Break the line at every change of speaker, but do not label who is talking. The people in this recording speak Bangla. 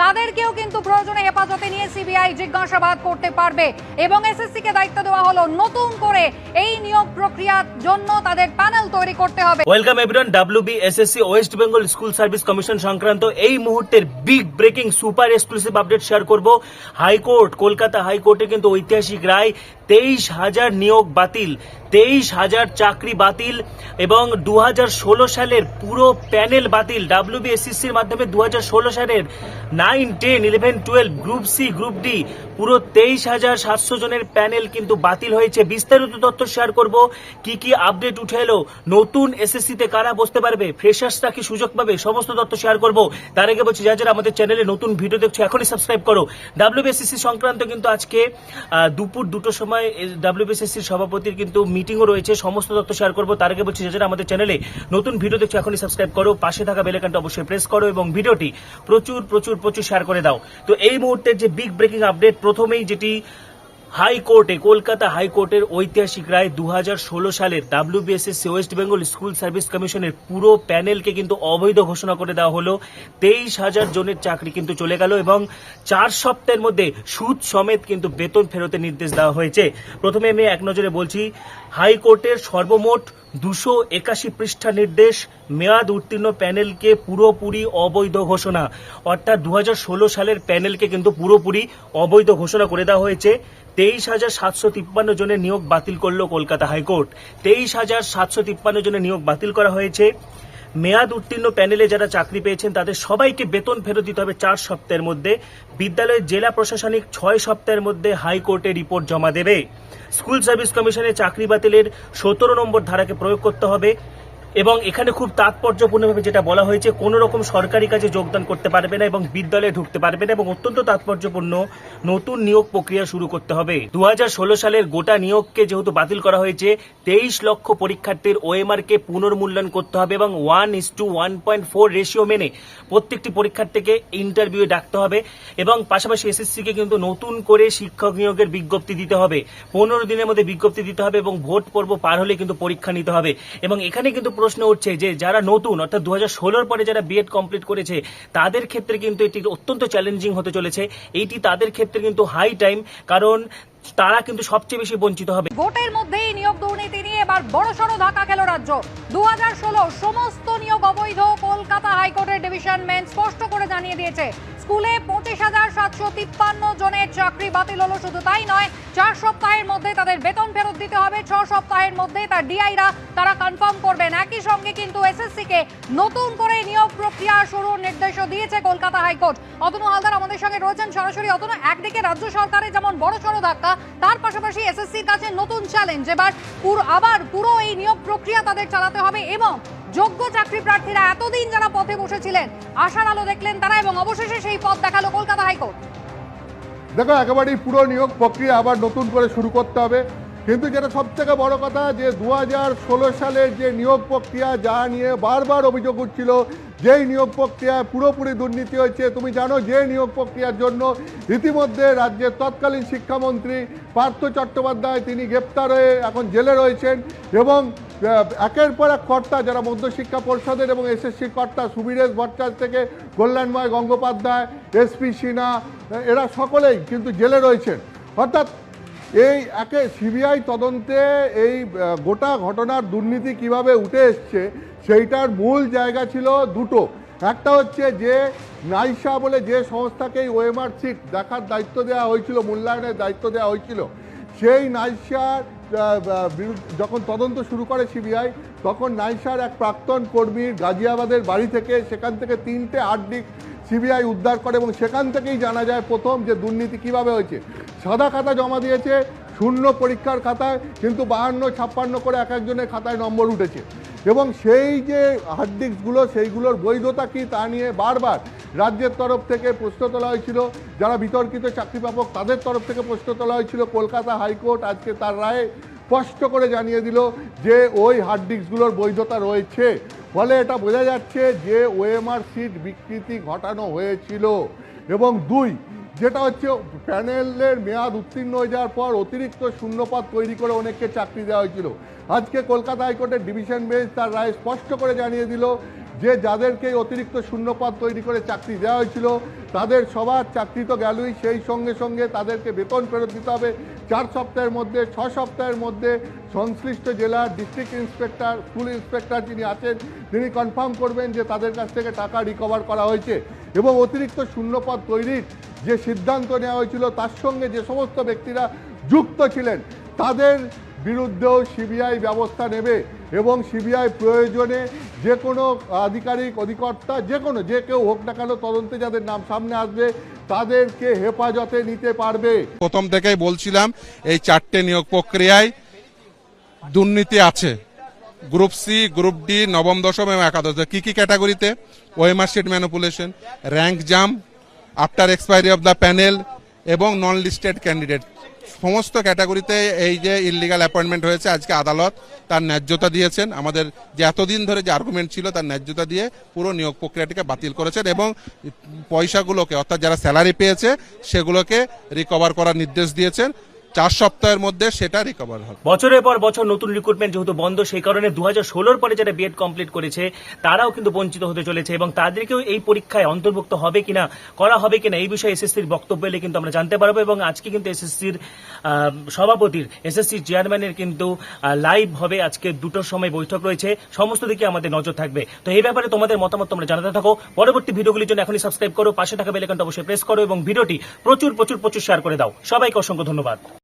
তাদেরকেও কিন্তু প্রয়োজনে হেফাজতে নিয়ে সিবিআই জিজ্ঞাসাবাদ করতে পারবে এবং এসএসসি কে দায়িত্ব দেওয়া হলো নতুন করে এই নিয়োগ প্রক্রিয়ার জন্য তাদের প্যানেল তৈরি করতে হবে।
Welcome everyone WB SSC West Bengal school service commission সংক্রান্ত এই মুহূর্তের big breaking super exclusive update share করব। হাইকোর্ট, কলকাতা হাইকোর্টে কিন্তু ঐতিহাসিক রায়, তেইশ হাজার নিয়োগ বাতিল, তেইশ হাজার চাকরি বাতিল এবং দু হাজার ষোলো সালের পুরো প্যানেল বাতিল। ডাব্লিউবিএসসিসির মাধ্যমে দু হাজার ষোলো সালের nine, ten, eleven, twelve, group C, group D, পুরো তেইশ হাজার সাতশো জনের প্যানেল কিন্তু বাতিল হয়েছে। বিস্তারিত তথ্য শেয়ার করব। কি কি আপডেট উঠে এলো? নতুন এসএসসি তে কারা বসতে পারবে? ফ্রেশার্সরা কি সুযোগ পাবে? সমস্ত তথ্য শেয়ার করব। তার আগে বলছি যা যারা আমাদের চ্যানেলে নতুন ভিডিও দেখছ, এখনই সাবস্ক্রাইব করো। ডাব্লিউবিএসসি সংক্রান্ত কিন্তু আজকে দুপুর দুটোর সময় ডাব্লিউবিএসসি সভাপতির কিন্তু মিটিংও রয়েছে। সমস্ত তথ্য শেয়ার করব। তার আগে বলছি যা যারা আমাদের চ্যানেলে নতুন ভিডিও দেখছ, এখনই সাবস্ক্রাইব করো। পাশে থাকা বেলাইকনটা অবশ্যই প্রেস করো এবং ভিডিওটি প্রচুর প্রচুর প্রচুর শেয়ার করে দাও। তো এই মুহূর্তের যে বিগ ব্রেকিং আপডেট প্রথমেই যেটি হাইকোর্টে, কলকাতা হাইকোর্টের ঐতিহাসিক রায় দু হাজার সালের WBSSC West Bengal school service কমিশনের পুরো প্যানেলকে কিন্তু অবৈধ ঘোষণা করে দেওয়া হলো। তেইশ হাজার জনের চাকরি কিন্তু চলে গেল এবং চার সপ্তাহের মধ্যে সুদ সমেত কিন্তু বেতন ফেরতের নির্দেশ দেওয়া হয়েছে। প্রথমে আমি এক নজরে বলছি, হাইকোর্টের সর্বমোট দুশো একাশি পৃষ্ঠা নির্দেশ মেয়াদ উত্তীর্ণ প্যানেলকে পুরোপুরি অবৈধ ঘোষণা। অর্থাৎ দু হাজার ষোলো সালের প্যানেলকে কিন্তু পুরোপুরি অবৈধ ঘোষণা করে দেওয়া হয়েছে। তেইশ হাজার সাতশো তিপ্পান্ন জনের নিয়োগ বাতিল করল কলকাতা হাইকোর্ট। তেইশ হাজার সাতশো তিপ্পান্ন জনের নিয়োগ বাতিল করা হয়েছে। মেয়াদ উত্তীর্ণ প্যানেলে যারা চাকরি পেয়েছেন, তাদের সবাইকে বেতন ফেরত দিতে হবে চার সপ্তাহের মধ্যে। বিদ্যালয়ের জেলা প্রশাসনিক ছয় সপ্তাহের মধ্যে হাইকোর্টে রিপোর্ট জমা দেবে। স্কুল সার্ভিস কমিশনে চাকরি বাতিলের সতেরো নম্বর ধারাকে প্রয়োগ করতে হবে। এবং এখানে খুব তাৎপর্যপূর্ণভাবে যেটা বলা হয়েছে, কোনো রকম সরকারি কাজে যোগদান করতে পারবে না এবং বিদ্যালয়ে ঢুকতে পারবে না এবং অত্যন্ত তাৎপর্যপূর্ণ নতুন নিয়োগ প্রক্রিয়া শুরু করতে হবে। দু হাজার ষোলো সালের গোটা নিয়োগকে যেহেতু বাতিল করা হয়েছে, তেইশ লক্ষ পরীক্ষার্থীর ওএমআর কে পুনর্মূল্যায়ন করতে হবে এবং one is two one point four ratio মেনে প্রত্যেকটি পরীক্ষার্থীকে ইন্টারভিউ ডাকতে হবে এবং পাশাপাশি এসএসসি কে কিন্তু নতুন করে শিক্ষক নিয়োগের বিজ্ঞপ্তি দিতে হবে। পনেরো দিনের মধ্যে বিজ্ঞপ্তি দিতে হবে এবং ভোট পর্ব পার হলে কিন্তু পরীক্ষা নিতে হবে এবং এখানে কিন্তু প্রশ্ন উঠছে যে যারা নতুন, অর্থাৎ দু হাজার পরে যারা বিএড কমপ্লিট করেছে, তাদের ক্ষেত্রে কিন্তু এটি অত্যন্ত চ্যালেঞ্জিং হতে চলেছে। এইটি তাদের ক্ষেত্রে কিন্তু হাই টাইম কারণ তারা কিন্তু সবচেয়ে বেশি বঞ্চিত হবে।
ভোটের মধ্যেই নিয়োগ দুর্নীতি নিয়ে এবার বড় সড়ো ধাক্কা খেল রাজ্য। দুহাজার ষোলো, সমস্ত নিয়োগ অবৈধ, কলকাতা হাইকোর্টের ডিভিশন বেঞ্চ স্পষ্ট করে জানিয়ে দিয়েছে স্কুলে পঁচিশ হাজার সাতশো তিপ্পান্ন জনের চাকরি বাতিল হলো, শুধু তাই নয়, চার সপ্তাহের মধ্যে তাদের বেতন ফেরত দিতে হবে, ছ সপ্তাহের মধ্যে তার ডিআইরা তারা কনফার্ম করবেন। একই সঙ্গে কিন্তু এসএসসি কে নতুন করে নিয়োগ প্রক্রিয়া শুরুর নির্দেশও দিয়েছে কলকাতা হাইকোর্ট। অতনু হালদার আমাদের সঙ্গে রয়েছেন সরাসরি। অতনু, একদিকে রাজ্য সরকারের যেমন বড় সড়ো ধাক্কা, তার পাশাপাশি এসএসসির কাছে নতুন চ্যালেঞ্জ এবার আবার পুরো এই নিয়োগ প্রক্রিয়া তাদের চালাতে হবে এবং যোগ্য চাকরি প্রার্থীরা এতদিন যারা পথে বসেছিলেন, আশার আলো দেখলেন তারা এবং অবশেষে সেই পথ দেখাল কলকাতা হাইকোর্ট।
দেখো, একেবারেই পুরো নিয়োগ প্রক্রিয়া আবার নতুন করে শুরু করতে হবে। কিন্তু যেটা সব থেকে বড় কথা, যে দু সালের যে নিয়োগ প্রক্রিয়া, যা নিয়ে বারবার অভিযোগ উঠছিল, যেই নিয়োগ প্রক্রিয়ায় পুরোপুরি দুর্নীতি হয়েছে। তুমি জানো, যে নিয়োগ প্রক্রিয়ার জন্য ইতিমধ্যে রাজ্যের তৎকালীন শিক্ষামন্ত্রী পার্থ চট্টোপাধ্যায় তিনি গ্রেপ্তার হয়ে এখন জেলে রয়েছেন এবং একের পর এক কর্তা যারা মধ্যশিক্ষা পরিষদের এবং এসএসসি কর্তা সুবীরেশ ভট্টাচার্য থেকে কল্যাণময় গঙ্গোপাধ্যায় এসপি সিনহা, এরা সকলেই কিন্তু জেলে রয়েছেন। অর্থাৎ এই একে সিবিআই তদন্তে এই গোটা ঘটনার দুর্নীতি কীভাবে উঠে এসছে, সেইটার মূল জায়গা ছিল দুটো। একটা হচ্ছে যে নাইসা বলে যে সংস্থাকে ওএমআর সিট দেখার দায়িত্ব দেওয়া হয়েছিল, মূল্যায়নের দায়িত্ব দেওয়া হয়েছিল, সেই নাইসার যখন তদন্ত শুরু করে সিবিআই, তখন নাইসার এক প্রাক্তন কর্মীর গাজিয়াবাদের বাড়ি থেকে, সেখান থেকে তিনটে হার্ড ডিস্ক সিবিআই উদ্ধার করে এবং সেখান থেকেই জানা যায় প্রথম যে দুর্নীতি কীভাবে হয়েছে। সাদা খাতা জমা দিয়েছে, শূন্য পরীক্ষার খাতায়, কিন্তু বাহান্ন, ছাপ্পান্ন করে এক একজনের খাতায় নম্বর উঠেছে। এবং সেই যে হার্ড ডিস্কগুলো সেইগুলোর বৈধতা কি তা নিয়ে বারবার রাজ্যের তরফ থেকে প্রশ্ন তোলা হয়েছিল। যারা বিতর্কিত চাকরি প্রাপক তাদের তরফ থেকে প্রশ্ন তোলা হয়েছিল। কলকাতা হাইকোর্ট আজকে তার রায়ে স্পষ্ট করে জানিয়ে দিল যে ওই হার্ড ডিস্কগুলোর বৈধতা রয়েছে। ফলে এটা বোঝা যাচ্ছে যে ওএমআর সিট বিকৃতি ঘটানো হয়েছিল। এবং দুই, যেটা হচ্ছে প্যানেলের মেয়াদ উত্তীর্ণ হয়ে যাওয়ার পর অতিরিক্ত শূন্যপাত তৈরি করে অনেককে চাকরি দেওয়া হয়েছিল। আজকে কলকাতা হাইকোর্টের ডিভিশন বেঞ্চ তার রায় স্পষ্ট করে জানিয়ে দিল যে যাদেরকে অতিরিক্ত শূন্যপদ তৈরি করে চাকরি দেওয়া হয়েছিল, তাদের সবার চাকরি তো গেলই, সেই সঙ্গে সঙ্গে তাদেরকে বেতন ফেরত দিতে হবে। চার সপ্তাহের মধ্যে, ছ সপ্তাহের মধ্যে সংশ্লিষ্ট জেলার ডিস্ট্রিক্ট ইন্সপেক্টর স্কুল ইন্সপেক্টর যিনি আছেন, তিনি কনফার্ম করবেন যে তাদের কাছ থেকে টাকা রিকভার করা হয়েছে এবং অতিরিক্ত শূন্যপদ তৈরির যে সিদ্ধান্ত নেওয়া হয়েছিল, তার সঙ্গে যে সমস্ত ব্যক্তিরা যুক্ত ছিলেন, তাদের বিরুদ্ধেও সিবিআই ব্যবস্থা নেবে। এবং সিবিআই প্রয়োজনে যে কোনো আধিকারিক, অধিকর্তা, যে কোনো, যে কেউ হোক না কেন তদন্তে যাদের নাম সামনে আসবে, তাদেরকে হেফাজতে নিতে পারবে।
প্রথম থেকেই বলছিলাম, এই চারটে নিয়োগ প্রক্রিয়ায় দুর্নীতি আছে। গ্রুপ সি গ্রুপ ডি নবম, দশম এবং একাদশ। কি কি ক্যাটাগরিতে? OMR sheet manipulation, rank jump, after expiry of the panel এবং নন লিস্টেড ক্যান্ডিডেট সমস্ত ক্যাটাগরিতে এই যে ইলিগাল অ্যাপয়েন্টমেন্ট হয়েছে, আজকে আদালত তার ন্যায্যতা দিয়েছেন। আমাদের যে এতদিন ধরে যে আর্গুমেন্ট ছিল, তার ন্যায্যতা দিয়ে পুরো নিয়োগ প্রক্রিয়াটিকে বাতিল করেছেন এবং পয়সাগুলোকে, অর্থাৎ যারা স্যালারি পেয়েছে, সেগুলোকে রিকভার করার নির্দেশ দিয়েছেন। চার সপ্তাহের মধ্যে সেটা রিকভার হবে।
বছরের পর বছর নতুন রিক্রুটমেন্ট যেহেতু বন্ধ, সেই কারণে দু হাজার ষোলোর পরে যারা বিএড কমপ্লিট করেছে, তারাও কিন্তু বঞ্চিত হতে চলেছে এবং তাদেরকেও এই পরীক্ষায় অন্তর্ভুক্ত হবে কিনা, করা হবে কিনা, এই বিষয়ে এসএসসির বক্তব্য এলে কিন্তু আমরা জানতে পারব এবং আজকে কিন্তু এসএসসির সভাপতির এসএসসি চেয়ারম্যানের কিন্তু লাইভ হবে আজকে দুটোর সময় বৈঠক রয়েছে। সমস্ত দিকে আমাদের নজর থাকবে। তো এই ব্যাপারে তোমাদের মতামত তোমরা জানাতে থাকো। পরবর্তী ভিডিওগুলির জন্য এখনই সাবস্ক্রাইব করো, পাশে থাকা বেলাকনটা অবশ্যই প্রেস করো এবং ভিডিওটি প্রচুর প্রচুর প্রচুর শেয়ার করে দাও। সবাইকে অসংখ্য ধন্যবাদ।